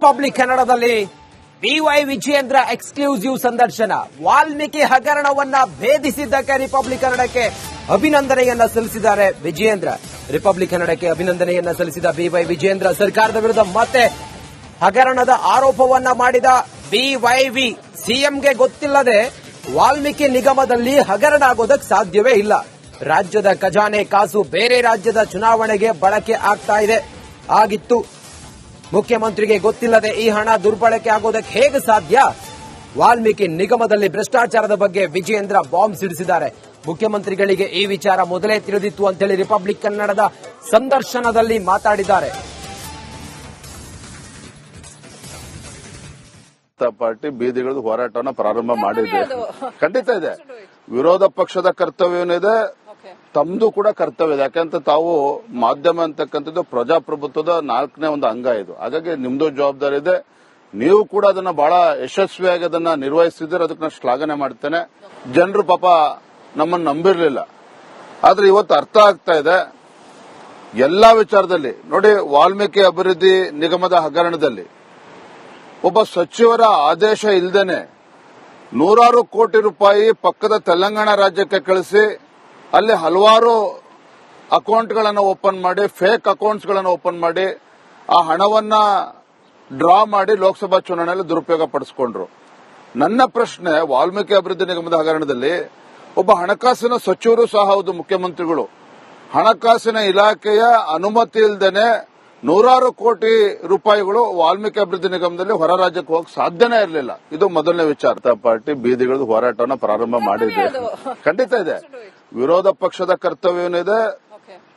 Public ಕನ್ನಡದಲ್ಲಿ B Y Vijayendra exclusive ಸಂದರ್ಶನ Valmiki ಹಗರಣವನ್ನ ಭೇದಿಸಿದ್ದಕ್ಕೆ republic ಕನ್ನಡಕ್ಕೆ ಅಭಿನಂದನೆಯನ್ನ ಸಲ್ಲಿಸಿದ್ದಾರೆ ವಿಜಯೇಂದ್ರ ರಿಪಬ್ಲಿಕ್ ಕನ್ನಡಕ್ಕೆ ಅಭಿನಂದನೆಯನ್ನ ಸಲ್ಲಿಸಿದ ಬಿವೈ ವಿಜಯೇಂದ್ರ ಸರ್ಕಾರದ ವಿರುದ್ಧ ಮತ್ತೆ ಹಗರಣದ ಆರೋಪವನ್ನ ಮಾಡಿದ ಬಿವೈವಿ ಸಿಎಂಗೆ ಗೊತ್ತಿಲ್ಲದೆ ವಾಲ್ಮೀಕಿ ನಿಗಮದಲ್ಲಿ ಹಗರಣ ಆಗೋದಕ್ಕೆ ಸಾಧ್ಯವೇ ಇಲ್ಲ ರಾಜ್ಯದ ಖಜಾನೆ ಕಾಸು ಬೇರೆ ರಾಜ್ಯದ ಚುನಾವಣೆಗೆ ಬಳಕೆ ಆಗ್ತಾ ಇದೆ ಆಗಿತ್ತು ಮುಖ್ಯಮಂತ್ರಿಗೆ ಗೊತ್ತಿಲ್ಲದೆ ಈ ಹಣ ದುರ್ಬಳಕೆ ಆಗೋದಕ್ಕೆ ಹೇಗೆ ಸಾಧ್ಯ? ವಾಲ್ಮೀಕಿ ನಿಗಮದಲ್ಲಿ ಭ್ರಷ್ಟಾಚಾರದ ಬಗ್ಗೆ ವಿಜಯೇಂದ್ರ ಬಾಂಬ್ ಸಿಡಿಸಿದ್ದಾರೆ. ಮುಖ್ಯಮಂತ್ರಿಗಳಿಗೆ ಈ ವಿಚಾರ ಮೊದಲೇ ತಿಳಿದಿತ್ತು ಅಂತೇಳಿ ರಿಪಬ್ಲಿಕ್ ಕನ್ನಡದ ಸಂದರ್ಶನದಲ್ಲಿ ಮಾತಾಡಿದ್ದಾರೆ. ಪಾರ್ಟಿ ಬೀದಿಗಿಳಿದು ಹೋರಾಟವನ್ನು ಪ್ರಾರಂಭ ಮಾಡಿದೆ. ಖಂಡಿತ ಇದೆ. ವಿರೋಧ ಪಕ್ಷದ ಕರ್ತವ್ಯವೇನಿದೆ ತಮ್ದು ಕೂಡ ಕರ್ತವ್ಯ ಇದೆ. ಯಾಕಂತ ತಾವು ಮಾಧ್ಯಮ ಅಂತಕ್ಕಂಥದ್ದು ಪ್ರಜಾಪ್ರಭುತ್ವದ ನಾಲ್ಕನೇ ಒಂದು ಅಂಗ ಇದು. ಹಾಗಾಗಿ ನಿಮ್ದು ಜವಾಬ್ದಾರಿ ಇದೆ. ನೀವು ಕೂಡ ಅದನ್ನ ಬಹಳ ಯಶಸ್ವಿಯಾಗಿ ಅದನ್ನ ನಿರ್ವಹಿಸಿದ್ರೆ ಅದಕ್ಕೆ ನಾನು ಶ್ಲಾಘನೆ ಮಾಡ್ತೇನೆ. ಜನರು ಪಾಪ ನಮ್ಮನ್ನು ನಂಬಿರಲಿಲ್ಲ. ಆದ್ರೆ ಇವತ್ತು ಅರ್ಥ ಆಗ್ತಾ ಇದೆ. ಎಲ್ಲಾ ವಿಚಾರದಲ್ಲಿ, ನೋಡಿ ವಾಲ್ಮೀಕಿ ಅಭಿವೃದ್ಧಿ ನಿಗಮದ ಹಗರಣದಲ್ಲಿ ಒಬ್ಬ ಸಚಿವರ ಆದೇಶ ಇಲ್ಲದೇನೆ ನೂರಾರು ಕೋಟಿ ರೂಪಾಯಿ ಪಕ್ಕದ ತೆಲಂಗಾಣ ರಾಜ್ಯಕ್ಕೆ ಕಳಿಸಿ ಅಲ್ಲಿ ಹಲವಾರು ಅಕೌಂಟ್ಗಳನ್ನು ಓಪನ್ ಮಾಡಿ ಫೇಕ್ ಅಕೌಂಟ್ಸ್ಗಳನ್ನು ಓಪನ್ ಮಾಡಿ ಆ ಹಣವನ್ನ ಡ್ರಾ ಮಾಡಿ ಲೋಕಸಭಾ ಚುನಾವಣೆಯಲ್ಲಿ ದುರುಪಯೋಗ ಪಡಿಸಿಕೊಂಡ್ರು. ನನ್ನ ಪ್ರಶ್ನೆ ವಾಲ್ಮೀಕಿ ಅಭಿವೃದ್ಧಿ ನಿಗಮದ ಹಗರಣದಲ್ಲಿ ಒಬ್ಬ ಹಣಕಾಸಿನ ಸಚಿವರು ಸಹ ಹೌದು ಮುಖ್ಯಮಂತ್ರಿಗಳು. ಹಣಕಾಸಿನ ಇಲಾಖೆಯ ಅನುಮತಿ ಇಲ್ಲದೇನೆ ನೂರಾರು ಕೋಟಿ ರೂಪಾಯಿಗಳು ವಾಲ್ಮೀಕಿ ಅಭಿವೃದ್ಧಿ ನಿಗಮದಲ್ಲಿ ಹೊರ ರಾಜ್ಯಕ್ಕೆ ಹೋಗಕ್ಕೆ ಸಾಧ್ಯನೇ ಇರಲಿಲ್ಲ. ಇದು ಮೊದಲನೇ ವಿಚಾರ. ಪಾರ್ಟಿ ಬೀದಿಗಳ ಹೋರಾಟವನ್ನು ಪ್ರಾರಂಭ ಮಾಡಿದೆ. ಖಂಡಿತ ಇದೆ. ವಿರೋಧ ಪಕ್ಷದ ಕರ್ತವ್ಯವೇನಿದೆ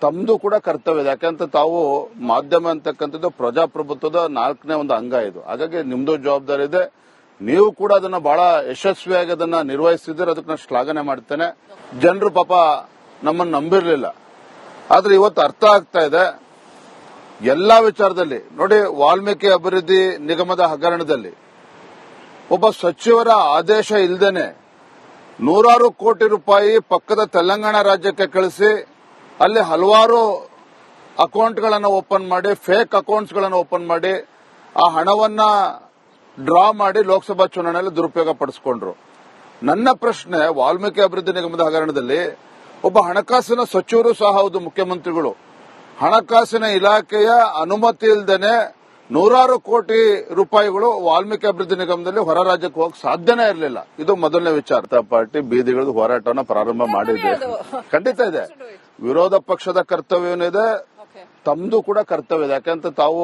ತಮ್ದು ಕೂಡ ಕರ್ತವ್ಯ ಇದೆ. ಯಾಕಂತ ತಾವು ಮಾಧ್ಯಮ ಅಂತಕ್ಕಂಥದ್ದು ಪ್ರಜಾಪ್ರಭುತ್ವದ ನಾಲ್ಕನೇ ಒಂದು ಅಂಗ ಇದು. ಹಾಗಾಗಿ ನಿಮ್ದು ಜವಾಬ್ದಾರಿ ಇದೆ. ನೀವು ಕೂಡ ಅದನ್ನ ಬಹಳ ಯಶಸ್ವಿಯಾಗಿ ಅದನ್ನ ನಿರ್ವಹಿಸಿದ್ರೆ ಅದಕ್ಕೆ ನಾನು ಶ್ಲಾಘನೆ ಮಾಡ್ತೇನೆ. ಜನರು ಪಾಪ ನಮ್ಮನ್ನು ನಂಬಿರ್ಲಿಲ್ಲ. ಆದ್ರೆ ಇವತ್ತು ಅರ್ಥ ಆಗ್ತಾ ಇದೆ. ಎಲ್ಲಾ ವಿಚಾರದಲ್ಲಿ ನೋಡಿ ವಾಲ್ಮೀಕಿ ಅಭಿವೃದ್ಧಿ ನಿಗಮದ ಹಗರಣದಲ್ಲಿ ಒಬ್ಬ ಸಚಿವರ ಆದೇಶ ಇಲ್ದೇನೆ ನೂರಾರು ಕೋಟಿ ರೂಪಾಯಿ ಪಕ್ಕದ ತೆಲಂಗಾಣ ರಾಜ್ಯಕ್ಕೆ ಕಳಿಸಿ, ಅಲ್ಲಿ ಹಲವಾರು ಅಕೌಂಟ್ಗಳನ್ನು ಓಪನ್ ಮಾಡಿ, ಫೇಕ್ ಅಕೌಂಟ್ಸ್ಗಳನ್ನು ಓಪನ್ ಮಾಡಿ, ಆ ಹಣವನ್ನ ಡ್ರಾ ಮಾಡಿ ಲೋಕಸಭಾ ಚುನಾವಣೆಯಲ್ಲಿ ದುರುಪಯೋಗ ಪಡಿಸಿಕೊಂಡ್ರು. ನನ್ನ ಪ್ರಶ್ನೆ, ವಾಲ್ಮೀಕಿ ಅಭಿವೃದ್ಧಿ ನಿಗಮದ ಹಗರಣದಲ್ಲಿ ಒಬ್ಬ ಹಣಕಾಸಿನ ಸಚಿವರು ಸಹ ಹೌದು, ಮುಖ್ಯಮಂತ್ರಿಗಳು. ಹಣಕಾಸಿನ ಇಲಾಖೆಯ ಅನುಮತಿ ಇಲ್ದೇನೆ ನೂರಾರು ಕೋಟಿ ರೂಪಾಯಿಗಳು ವಾಲ್ಮೀಕಿ ಅಭಿವೃದ್ಧಿ ನಿಗಮದಲ್ಲಿ ಹೊರ ರಾಜ್ಯಕ್ಕೆ ಹೋಗಕ್ಕೆ ಸಾಧ್ಯನೇ ಇರಲಿಲ್ಲ. ಇದು ಮೊದಲನೇ ವಿಚಾರ ಪಾರ್ಟಿ ಬೀದಿಗಿಳಿದು ಹೋರಾಟವನ್ನು ಪ್ರಾರಂಭ ಮಾಡಿದೆ. ಖಂಡಿತ ಇದೆ. ವಿರೋಧ ಪಕ್ಷದ ಕರ್ತವ್ಯ ಏನಿದೆ ತಮ್ದು ಕೂಡ ಕರ್ತವ್ಯ ಇದೆ. ಯಾಕಂತ ತಾವು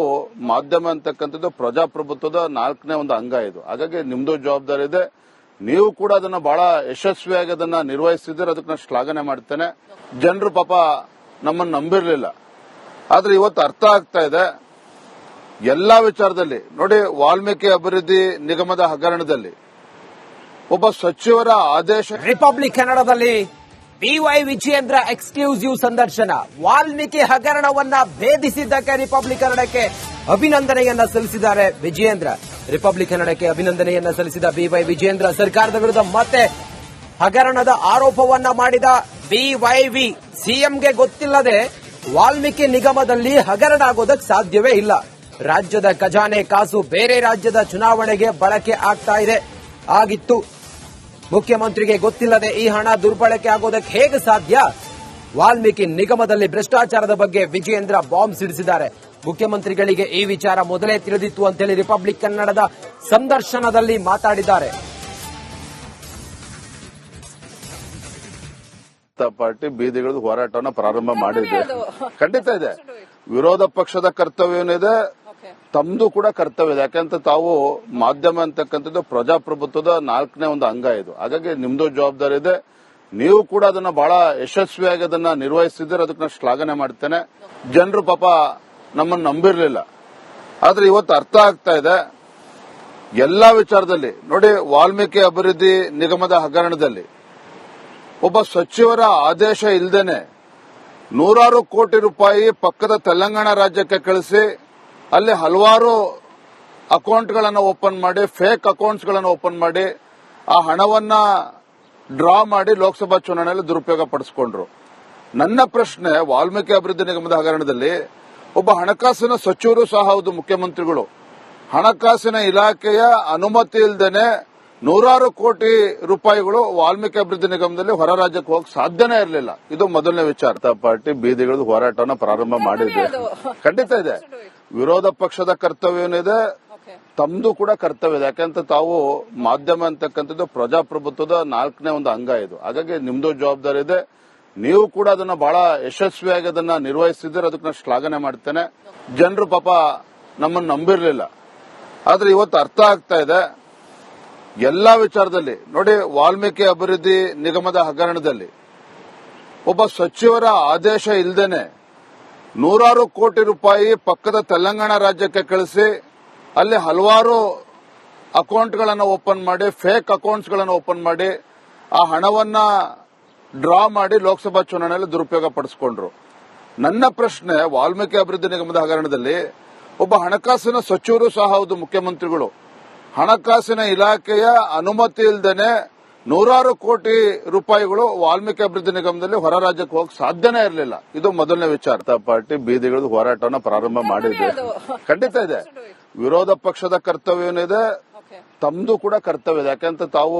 ಮಾಧ್ಯಮ ಅಂತಕ್ಕಂಥದ್ದು ಪ್ರಜಾಪ್ರಭುತ್ವದ ನಾಲ್ಕನೇ ಒಂದು ಅಂಗ ಇದು. ಹಾಗಾಗಿ ನಿಮ್ದು ಜವಾಬ್ದಾರಿ ಇದೆ. ನೀವು ಕೂಡ ಅದನ್ನ ಬಹಳ ಯಶಸ್ವಿಯಾಗಿ ಅದನ್ನ ನಿರ್ವಹಿಸಿದ್ರೆ ಅದಕ್ಕೆ ನಾನು ಶ್ಲಾಘನೆ ಮಾಡ್ತೇನೆ. ಜನರು ಪಾಪ ನಮ್ಮನ್ನು ನಂಬಿರಲಿಲ್ಲ. ಆದ್ರೆ ಇವತ್ತು ಅರ್ಥ ಆಗ್ತಾ ಇದೆ. ಎಲ್ಲಾ ವಿಚಾರದಲ್ಲಿ. ನೋಡಿ, ವಾಲ್ಮೀಕಿ ಅಭಿವೃದ್ಧಿ ನಿಗಮದ ಹಗರಣದಲ್ಲಿ ಒಬ್ಬ ಸಚಿವರ ಆದೇಶ ರಿಪಬ್ಲಿಕ್ ಕನ್ನಡದಲ್ಲಿ ಬಿವೈ ವಿಜಯೇಂದ್ರ ಎಕ್ಸ್ಕ್ಲೂಸಿವ್ ಸಂದರ್ಶನ. ವಾಲ್ಮೀಕಿ ಹಗರಣವನ್ನ ಭೇದಿಸಿದ್ದಕ್ಕೆ ರಿಪಬ್ಲಿಕ್ ಕನ್ನಡಕ್ಕೆ ಅಭಿನಂದನೆಯನ್ನ ಸಲ್ಲಿಸಿದ್ದಾರೆ ವಿಜಯೇಂದ್ರ. ರಿಪಬ್ಲಿಕ್ ಕನ್ನಡಕ್ಕೆ ಅಭಿನಂದನೆಯನ್ನ ಸಲ್ಲಿಸಿದ ಬಿವೈ ವಿಜಯೇಂದ್ರ ಸರ್ಕಾರದ ವಿರುದ್ಧ ಮತ್ತೆ ಹಗರಣದ ಆರೋಪವನ್ನ ಮಾಡಿದ ಬಿವೈವಿ ಸಿಎಂಗೆ ಗೊತ್ತಿಲ್ಲದೆ ವಾಲ್ಮೀಕಿ ನಿಗಮದಲ್ಲಿ ಹಗರಣ ಆಗೋದಕ್ಕೆ ಸಾಧ್ಯವೇ ಇಲ್ಲ. ರಾಜ್ಯದ ಖಜಾನೆ ಕಾಸು ಬೇರೆ ರಾಜ್ಯದ ಚುನಾವಣೆಗೆ ಬಳಕೆ ಆಗ್ತಾ ಇದೆ. ಆಗಿತ್ತು. ಮುಖ್ಯಮಂತ್ರಿಗೆ ಗೊತ್ತಿಲ್ಲದೆ ಈ ಹಣ ದುರ್ಬಳಕೆ ಆಗೋದಕ್ಕೆ ಹೇಗೆ ಸಾಧ್ಯ? ವಾಲ್ಮೀಕಿ ನಿಗಮದಲ್ಲಿ ಭ್ರಷ್ಟಾಚಾರದ ಬಗ್ಗೆ ವಿಜಯೇಂದ್ರ ಬಾಂಬ್ ಸಿಡಿಸಿದ್ದಾರೆ. ಮುಖ್ಯಮಂತ್ರಿಗಳಿಗೆ ಈ ವಿಚಾರ ಮೊದಲೇ ತಿಳಿದಿತ್ತು ಅಂತೇಳಿ ರಿಪಬ್ಲಿಕ್ ಕನ್ನಡದ ಸಂದರ್ಶನದಲ್ಲಿ ಮಾತಾಡಿದ್ದಾರೆ. ಪಾರ್ಟಿ ಬೀದಿಗಳ ಹೋರಾಟವನ್ನು ಪ್ರಾರಂಭ ಮಾಡಿದೆ. ಖಂಡಿತ ಇದೆ. ವಿರೋಧ ಪಕ್ಷದ ಕರ್ತವ್ಯವೇನಿದೆ ತಮ್ದು ಕೂಡ ಕರ್ತವ್ಯ ಇದೆ. ಯಾಕಂತ ತಾವು ಮಾಧ್ಯಮ ಅಂತಕ್ಕಂಥದ್ದು ಪ್ರಜಾಪ್ರಭುತ್ವದ ನಾಲ್ಕನೇ ಒಂದು ಅಂಗ ಇದು. ಹಾಗಾಗಿ ನಿಮ್ದು ಜವಾಬ್ದಾರಿ ಇದೆ. ನೀವು ಕೂಡ ಅದನ್ನ ಬಹಳ ಯಶಸ್ವಿಯಾಗಿ ಅದನ್ನ ನಿರ್ವಹಿಸಿದ್ರೆ ಅದಕ್ಕೆ ನಾನು ಶ್ಲಾಘನೆ ಮಾಡ್ತೇನೆ. ಜನರು ಪಾಪ ನಮ್ಮನ್ನು ನಂಬಿರಲಿಲ್ಲ. ಆದ್ರೆ ಇವತ್ತು ಅರ್ಥ ಆಗ್ತಾ ಇದೆ. ಎಲ್ಲಾ ವಿಚಾರದಲ್ಲಿ, ನೋಡಿ ವಾಲ್ಮೀಕಿ ಅಭಿವೃದ್ಧಿ ನಿಗಮದ ಹಗರಣದಲ್ಲಿ ಒಬ್ಬ ಸಚಿವರ ಆದೇಶ ಇಲ್ಲದೇನೆ ನೂರಾರು ಕೋಟಿ ರೂಪಾಯಿ ಪಕ್ಕದ ತೆಲಂಗಾಣ ರಾಜ್ಯಕ್ಕೆ ಕಳಿಸಿ ಅಲ್ಲಿ ಹಲವಾರು ಅಕೌಂಟ್ಗಳನ್ನು ಓಪನ್ ಮಾಡಿ, ಫೇಕ್ ಅಕೌಂಟ್ಸ್ಗಳನ್ನು ಓಪನ್ ಮಾಡಿ, ಆ ಹಣವನ್ನ ಡ್ರಾ ಮಾಡಿ ಲೋಕಸಭಾ ಚುನಾವಣೆಯಲ್ಲಿ ದುರುಪಯೋಗ ಪಡಿಸಿಕೊಂಡ್ರು. ನನ್ನ ಪ್ರಶ್ನೆ, ವಾಲ್ಮೀಕಿ ಅಭಿವೃದ್ಧಿ ನಿಗಮದ ಹಗರಣದಲ್ಲಿ ಒಬ್ಬ ಹಣಕಾಸಿನ ಸಚಿವರು ಸಹ ಹೌದು, ಮುಖ್ಯಮಂತ್ರಿಗಳು. ಹಣಕಾಸಿನ ಇಲಾಖೆಯ ಅನುಮತಿ ಇಲ್ಲದೇನೆ ನೂರಾರು ಕೋಟಿ ರೂಪಾಯಿಗಳು ವಾಲ್ಮೀಕಿ ಅಭಿವೃದ್ಧಿ ನಿಗಮದಲ್ಲಿ ಹೊರ ರಾಜ್ಯಕ್ಕೆ ಹೋಗಕ್ಕೆ ಸಾಧ್ಯನೇ ಇರಲಿಲ್ಲ. ಇದು ಮೊದಲನೇ ವಿಚಾರ. ಪಾರ್ಟಿ ಬೀದಿಗಿಳಿದು ಹೋರಾಟವನ್ನು ಪ್ರಾರಂಭ ಮಾಡಿದೆ. ಖಂಡಿತ ಇದೆ. ವಿರೋಧ ಪಕ್ಷದ ಕರ್ತವ್ಯ ಏನಿದೆ? ತಮ್ದು ಕೂಡ ಕರ್ತವ್ಯ ಇದೆ. ಯಾಕಂತ ತಾವು ಮಾಧ್ಯಮ ಅಂತಕ್ಕಂಥದ್ದು ಪ್ರಜಾಪ್ರಭುತ್ವದ ನಾಲ್ಕನೇ ಒಂದು ಅಂಗ ಇದು. ಹಾಗಾಗಿ ನಿಮ್ದು ಜವಾಬ್ದಾರಿ ಇದೆ. ನೀವು ಕೂಡ ಅದನ್ನ ಬಹಳ ಯಶಸ್ವಿಯಾಗಿ ಅದನ್ನ ನಿರ್ವಹಿಸಿದ್ರೆ ಅದಕ್ಕೆ ನಾನು ಶ್ಲಾಘನೆ ಮಾಡ್ತೇನೆ. ಜನರು ಪಾಪ ನಮ್ಮನ್ನು ನಂಬಿರ್ಲಿಲ್ಲ. ಆದ್ರೆ ಇವತ್ತು ಅರ್ಥ ಆಗ್ತಾ ಇದೆ. ಎಲ್ಲಾ ವಿಚಾರದಲ್ಲಿ. ನೋಡಿ, ವಾಲ್ಮೀಕಿ ಅಭಿವೃದ್ಧಿ ನಿಗಮದ ಹಗರಣದಲ್ಲಿ ಒಬ್ಬ ಸಚಿವರ ಆದೇಶ ಇಲ್ಲದೇನೆ ನೂರಾರು ಕೋಟಿ ರೂಪಾಯಿ ಪಕ್ಕದ ತೆಲಂಗಾಣ ರಾಜ್ಯಕ್ಕೆ ಕಳಿಸಿ, ಅಲ್ಲಿ ಹಲವಾರು ಅಕೌಂಟ್ಗಳನ್ನು ಓಪನ್ ಮಾಡಿ, ಫೇಕ್ ಅಕೌಂಟ್ಸ್ಗಳನ್ನು ಓಪನ್ ಮಾಡಿ, ಆ ಹಣವನ್ನ ಡ್ರಾ ಮಾಡಿ ಲೋಕಸಭಾ ಚುನಾವಣೆಯಲ್ಲಿ ದುರುಪಯೋಗ ಪಡಿಸಿಕೊಂಡ್ರು. ನನ್ನ ಪ್ರಶ್ನೆ, ವಾಲ್ಮೀಕಿ ಅಭಿವೃದ್ಧಿ ನಿಗಮದ ಹಗರಣದಲ್ಲಿ ಒಬ್ಬ ಹಣಕಾಸಿನ ಸಚಿವರು ಸಹ ಹೌದು, ಮುಖ್ಯಮಂತ್ರಿಗಳು. ಹಣಕಾಸಿನ ಇಲಾಖೆಯ ಅನುಮತಿ ಇಲ್ಲದೇನೆ ನೂರಾರು ಕೋಟಿ ರೂಪಾಯಿಗಳು ವಾಲ್ಮೀಕಿ ಅಭಿವೃದ್ಧಿ ನಿಗಮದಲ್ಲಿ ಹೊರ ರಾಜ್ಯಕ್ಕೆ ಹೋಗಕ್ಕೆ ಸಾಧ್ಯನೇ ಇರಲಿಲ್ಲ. ಇದು ಮೊದಲನೇ ವಿಚಾರ ಪಾರ್ಟಿ. ಬೀದಿಗಿಳಿದು ಹೋರಾಟವನ್ನು ಪ್ರಾರಂಭ ಮಾಡಿದೆ. ಖಂಡಿತ ಇದೆ. ವಿರೋಧ ಪಕ್ಷದ ಕರ್ತವ್ಯ ಏನಿದೆ ತಮ್ದು ಕೂಡ ಕರ್ತವ್ಯ ಇದೆ. ಯಾಕೆಂತ ತಾವು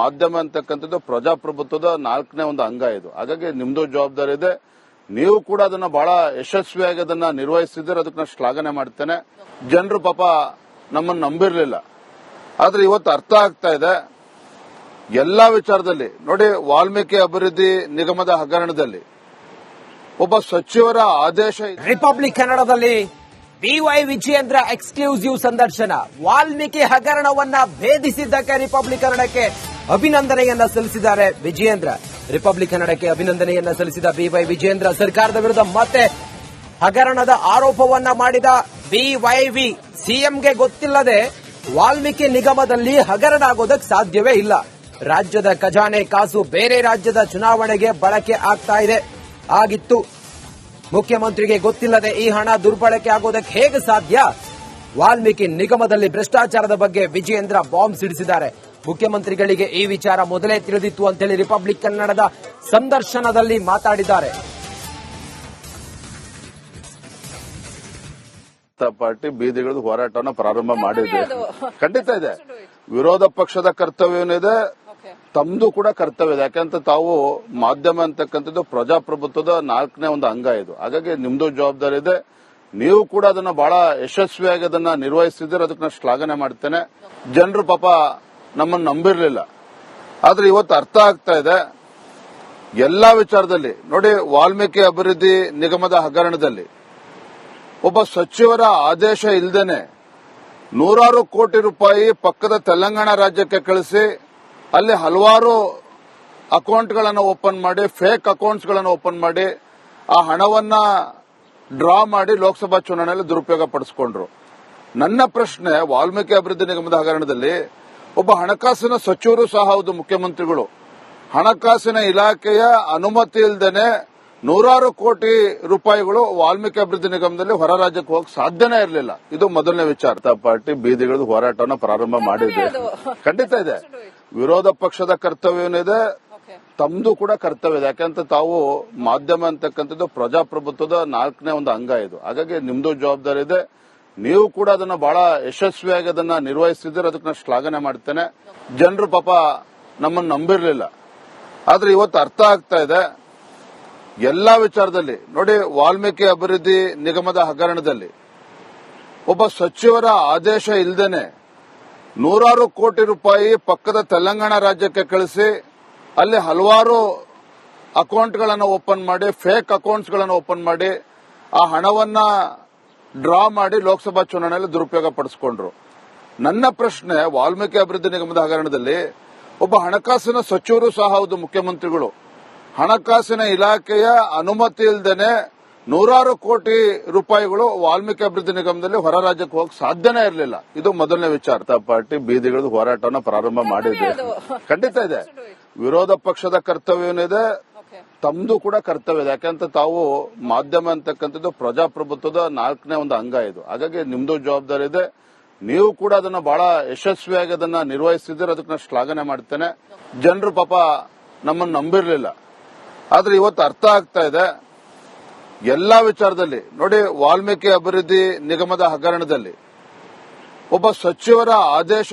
ಮಾಧ್ಯಮ ಅಂತಕ್ಕಂಥದ್ದು ಪ್ರಜಾಪ್ರಭುತ್ವದ ನಾಲ್ಕನೇ ಒಂದು ಅಂಗ ಇದು. ಹಾಗಾಗಿ ನಿಮ್ದು ಜವಾಬ್ದಾರಿ ಇದೆ. ನೀವು ಕೂಡ ಅದನ್ನ ಬಹಳ ಯಶಸ್ವಿಯಾಗಿ ಅದನ್ನ ನಿರ್ವಹಿಸಿದ್ರೆ ಅದಕ್ಕೆ ನಾನು ಶ್ಲಾಘನೆ ಮಾಡ್ತೇನೆ. ಜನರು ಪಾಪ ನಮ್ಮನ್ನು ನಂಬಿರ್ಲಿಲ್ಲ. ಆದ್ರೆ ಇವತ್ತು ಅರ್ಥ ಆಗ್ತಾ ಇದೆ. ಎಲ್ಲಾ ವಿಚಾರದಲ್ಲಿ, ನೋಡಿ, ವಾಲ್ಮೀಕಿ ಅಭಿವೃದ್ಧಿ ನಿಗಮದ ಹಗರಣದಲ್ಲಿ ಒಬ್ಬ ಸಚಿವರ ಆದೇಶ ರಿಪಬ್ಲಿಕ್ ಕನ್ನಡದಲ್ಲಿ ಬಿವೈ ವಿಜಯೇಂದ್ರ ಎಕ್ಸ್ಕ್ಲೂಸಿವ್ ಸಂದರ್ಶನ. ವಾಲ್ಮೀಕಿ ಹಗರಣವನ್ನ ಭೇದಿಸಿದ್ದಕ್ಕೆ ರಿಪಬ್ಲಿಕ್ ಕನ್ನಡಕ್ಕೆ ಅಭಿನಂದನೆಯನ್ನ ಸಲ್ಲಿಸಿದ್ದಾರೆ ವಿಜಯೇಂದ್ರ. ರಿಪಬ್ಲಿಕ್ ಕನ್ನಡಕ್ಕೆ ಅಭಿನಂದನೆಯನ್ನ ಸಲ್ಲಿಸಿದ ಬಿವೈ ವಿಜಯೇಂದ್ರ ಸರ್ಕಾರದ ವಿರುದ್ಧ ಮತ್ತೆ ಹಗರಣದ ಆರೋಪವನ್ನ ಮಾಡಿದ ಬಿವೈವಿ ಸಿಎಂಗೆ ಗೊತ್ತಿಲ್ಲದೆ ವಾಲ್ಮೀಕಿ ನಿಗಮದಲ್ಲಿ ಹಗರಣ ಆಗೋದಕ್ಕೆ ಸಾಧ್ಯವೇ ಇಲ್ಲ. ರಾಜ್ಯದ ಖಜಾನೆ ಕಾಸು ಬೇರೆ ರಾಜ್ಯದ ಚುನಾವಣೆಗೆ ಬಳಕೆ ಆಗ್ತಾ ಇದೆ. ಆಗಿತ್ತು. ಮುಖ್ಯಮಂತ್ರಿಗೆ ಗೊತ್ತಿಲ್ಲದೆ ಈ ಹಣ ದುರ್ಬಳಕೆ ಆಗೋದಕ್ಕೆ ಹೇಗೆ ಸಾಧ್ಯ? ವಾಲ್ಮೀಕಿ ನಿಗಮದಲ್ಲಿ ಭ್ರಷ್ಟಾಚಾರದ ಬಗ್ಗೆ ವಿಜಯೇಂದ್ರ ಬಾಂಬ್ ಸಿಡಿಸಿದ್ದಾರೆ. ಮುಖ್ಯಮಂತ್ರಿಗಳಿಗೆ ಈ ವಿಚಾರ ಮೊದಲೇ ತಿಳಿದಿತ್ತು ಅಂತೇಳಿ ರಿಪಬ್ಲಿಕ್ ಕನ್ನಡದ ಸಂದರ್ಶನದಲ್ಲಿ ಮಾತಾಡಿದ್ದಾರೆ. ಜನತಾ ಪಾರ್ಟಿ ಬೀದಿಗಿಳಿದು ಹೋರಾಟವನ್ನು ಪ್ರಾರಂಭ ಮಾಡಿದೆ. ಖಂಡಿತ ಇದೆ. ವಿರೋಧ ಪಕ್ಷದ ಕರ್ತವ್ಯ ಏನಿದೆ? ತಮ್ದು ಕೂಡ ಕರ್ತವ್ಯ ಇದೆ. ಯಾಕಂತ ತಾವು ಮಾಧ್ಯಮ ಅಂತಕ್ಕಂಥದ್ದು ಪ್ರಜಾಪ್ರಭುತ್ವದ ನಾಲ್ಕನೇ ಒಂದು ಅಂಗ ಇದು. ಹಾಗಾಗಿ ನಿಮ್ದು ಜವಾಬ್ದಾರಿ ಇದೆ. ನೀವು ಕೂಡ ಅದನ್ನ ಬಹಳ ಯಶಸ್ವಿಯಾಗಿ ಅದನ್ನ ನಿರ್ವಹಿಸಿದ್ರೆ ಅದಕ್ಕೆ ನಾನು ಶ್ಲಾಘನೆ ಮಾಡ್ತೇನೆ. ಜನರು ಪಾಪ ನಮ್ಮನ್ನು ನಂಬಿರ್ಲಿಲ್ಲ. ಆದ್ರೆ ಇವತ್ತು ಅರ್ಥ ಆಗ್ತಾ ಇದೆ. ಎಲ್ಲಾ ವಿಚಾರದಲ್ಲಿ ನೋಡಿ ವಾಲ್ಮೀಕಿ ಅಭಿವೃದ್ಧಿ ನಿಗಮದ ಹಗರಣದಲ್ಲಿ ಒಬ್ಬ ಸಚಿವರ ಆದೇಶ ಇಲ್ಲದೇನೆ ನೂರಾರು ಕೋಟಿ ರೂಪಾಯಿ ಪಕ್ಕದ ತೆಲಂಗಾಣ ರಾಜ್ಯಕ್ಕೆ ಕಳಿಸಿ ಅಲ್ಲಿ ಹಲವಾರು ಅಕೌಂಟ್ಗಳನ್ನು ಓಪನ್ ಮಾಡಿ, ಫೇಕ್ ಅಕೌಂಟ್ಸ್ಗಳನ್ನು ಓಪನ್ ಮಾಡಿ, ಆ ಹಣವನ್ನ ಡ್ರಾ ಮಾಡಿ ಲೋಕಸಭಾ ಚುನಾವಣೆಯಲ್ಲಿ ದುರುಪಯೋಗ ಪಡಿಸಿಕೊಂಡ್ರು. ನನ್ನ ಪ್ರಶ್ನೆ, ವಾಲ್ಮೀಕಿ ಅಭಿವೃದ್ಧಿ ನಿಗಮದ ಹಗರಣದಲ್ಲಿ ಒಬ್ಬ ಹಣಕಾಸಿನ ಸಚಿವರು ಸಹ ಹೌದು, ಮುಖ್ಯಮಂತ್ರಿಗಳು. ಹಣಕಾಸಿನ ಇಲಾಖೆಯ ಅನುಮತಿ ಇಲ್ಲದೇನೆ ನೂರಾರು ಕೋಟಿ ರೂಪಾಯಿಗಳು ವಾಲ್ಮೀಕಿ ಅಭಿವೃದ್ಧಿ ನಿಗಮದಲ್ಲಿ ಹೊರ ರಾಜ್ಯಕ್ಕೆ ಹೋಗಕ್ಕೆ ಸಾಧ್ಯನೇ ಇರಲಿಲ್ಲ. ಇದು ಮೊದಲನೇ ವಿಚಾರ. ಪಾರ್ಟಿ ಬೀದಿಗಿಳಿದು ಹೋರಾಟವನ್ನು ಪ್ರಾರಂಭ ಮಾಡಿದೆ. ಖಂಡಿತ ಇದೆ. ವಿರೋಧ ಪಕ್ಷದ ಕರ್ತವ್ಯ ಏನಿದೆ ತಮ್ದು ಕೂಡ ಕರ್ತವ್ಯ ಇದೆ. ಯಾಕಂತ ತಾವು ಮಾಧ್ಯಮ ಅಂತಕ್ಕಂಥದ್ದು ಪ್ರಜಾಪ್ರಭುತ್ವದ ನಾಲ್ಕನೇ ಒಂದು ಅಂಗ ಇದು. ಹಾಗಾಗಿ ನಿಮ್ದು ಜವಾಬ್ದಾರಿ ಇದೆ. ನೀವು ಕೂಡ ಅದನ್ನ ಬಹಳ ಯಶಸ್ವಿಯಾಗಿ ಅದನ್ನ ನಿರ್ವಹಿಸಿದ್ರೆ ಅದಕ್ಕೆ ನಾನು ಶ್ಲಾಘನೆ ಮಾಡ್ತೇನೆ. ಜನರು ಪಾಪ ನಮ್ಮನ್ನು ನಂಬಿರ್ಲಿಲ್ಲ. ಆದ್ರೆ ಇವತ್ತು ಅರ್ಥ ಆಗ್ತಾ ಇದೆ. ಎಲ್ಲಾ ವಿಚಾರದಲ್ಲಿ, ನೋಡಿ ವಾಲ್ಮೀಕಿ ಅಭಿವೃದ್ಧಿ ನಿಗಮದ ಹಗರಣದಲ್ಲಿ, ಒಬ್ಬ ಸಚಿವರ ಆದೇಶ ಇಲ್ಲದೇನೆ ನೂರಾರು ಕೋಟಿ ರೂಪಾಯಿ ಪಕ್ಕದ ತೆಲಂಗಾಣ ರಾಜ್ಯಕ್ಕೆ ಕಳಿಸಿ, ಅಲ್ಲಿ ಹಲವಾರು ಅಕೌಂಟ್ಗಳನ್ನು ಓಪನ್ ಮಾಡಿ, ಫೇಕ್ ಅಕೌಂಟ್ಸ್ಗಳನ್ನು ಓಪನ್ ಮಾಡಿ, ಆ ಹಣವನ್ನ ಡ್ರಾ ಮಾಡಿ ಲೋಕಸಭಾ ಚುನಾವಣೆಯಲ್ಲಿ ದುರುಪಯೋಗ ಪಡಿಸಿಕೊಂಡ್ರು. ನನ್ನ ಪ್ರಶ್ನೆ, ವಾಲ್ಮೀಕಿ ಅಭಿವೃದ್ಧಿ ನಿಗಮದ ಹಗರಣದಲ್ಲಿ, ಒಬ್ಬ ಹಣಕಾಸಿನ ಸಚಿವರು ಸಹ ಹೌದು, ಮುಖ್ಯಮಂತ್ರಿಗಳು. ಹಣಕಾಸಿನ ಇಲಾಖೆಯ ಅನುಮತಿ ಇಲ್ಲದೇನೆ ನೂರಾರು ಕೋಟಿ ರೂಪಾಯಿಗಳು ವಾಲ್ಮೀಕಿ ಅಭಿವೃದ್ಧಿ ನಿಗಮದಲ್ಲಿ ಹೊರ ರಾಜ್ಯಕ್ಕೆ ಹೋಗಕ್ಕೆ ಸಾಧ್ಯನೇ ಇರಲಿಲ್ಲ. ಇದು ಮೊದಲನೇ ವಿಚಾರ. ಪಾರ್ಟಿ ಬೀದಿಗಿಳಿದು ಹೋರಾಟವನ್ನು ಪ್ರಾರಂಭ ಮಾಡಿದೆ. ಖಂಡಿತ ಇದೆ. ವಿರೋಧ ಪಕ್ಷದ ಕರ್ತವ್ಯ ಏನಿದೆ ತಮ್ದು ಕೂಡ ಕರ್ತವ್ಯ ಇದೆ. ಯಾಕಂತ ತಾವು ಮಾಧ್ಯಮ ಅಂತಕ್ಕಂಥದ್ದು ಪ್ರಜಾಪ್ರಭುತ್ವದ ನಾಲ್ಕನೇ ಒಂದು ಅಂಗ ಇದು. ಹಾಗಾಗಿ ನಿಮ್ದು ಜವಾಬ್ದಾರಿ ಇದೆ. ನೀವು ಕೂಡ ಅದನ್ನ ಬಹಳ ಯಶಸ್ವಿಯಾಗಿ ಅದನ್ನ ನಿರ್ವಹಿಸಿದ್ರೆ ಅದಕ್ಕೆ ನಾನು ಶ್ಲಾಘನೆ ಮಾಡ್ತೇನೆ. ಜನರು ಪಾಪ ನಮ್ಮನ್ನು ನಂಬಿರ್ಲಿಲ್ಲ. ಆದ್ರೆ ಇವತ್ತು ಅರ್ಥ ಆಗ್ತಾ ಇದೆ. ಎಲ್ಲಾ ವಿಚಾರದಲ್ಲಿ, ನೋಡಿ, ವಾಲ್ಮೀಕಿ ಅಭಿವೃದ್ಧಿ ನಿಗಮದ ಹಗರಣದಲ್ಲಿ, ಒಬ್ಬ ಸಚಿವರ ಆದೇಶ